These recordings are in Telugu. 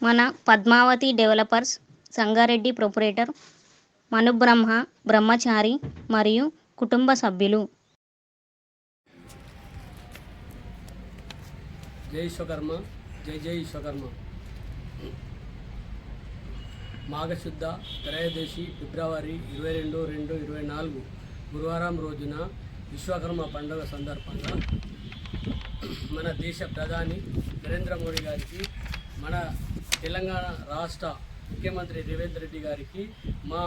మన పద్మావతి డెవలపర్స్ సంగారెడ్డి ప్రొపరేటర్ మనుబ్రహ్మ బ్రహ్మచారి మరియు కుటుంబ సభ్యులు. జై విశ్వకర్మ జై జై విశ్వకర్మ మాఘశుద్ధ త్రయోదశి ఫిబ్రవరి ఇరవై రెండు రెండు ఇరవై నాలుగు గురువారం రోజున విశ్వకర్మ పండుగ సందర్భంగా మన దేశ ప్రధాని నరేంద్ర మోడీ గారికి మన తెలంగాణ రాష్ట్ర ముఖ్యమంత్రి రేవంత్ రెడ్డి గారికి మా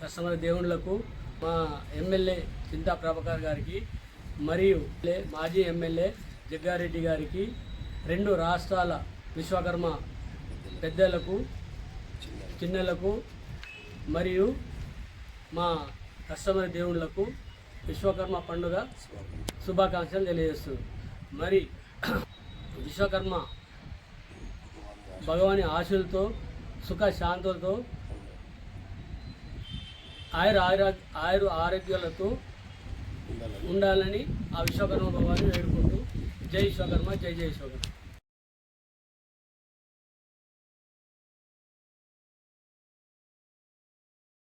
కస్టమర్ దేవుళ్ళకు మా ఎమ్మెల్యే చింతా ప్రభాకర్ గారికి మరియు మాజీ ఎమ్మెల్యే జగ్గారెడ్డి గారికి రెండు రాష్ట్రాల విశ్వకర్మ పెద్దలకు చిన్నలకు మరియు మా కస్టమర్ దేవుళ్ళకు విశ్వకర్మ పండుగ శుభాకాంక్షలు తెలియజేస్తుంది మరి విశ్వకర్మ భగవాని ఆశలతో సుఖ శాంతులతో ఆయుర ఆయుర ఆయుర ఆరోగ్యాలతో ఉండాలని ఆ విశ్వకర్మ భగవాన్ని వేడుకుంటూ జై విశ్వకర్మ జై జై విశ్వకర్మ.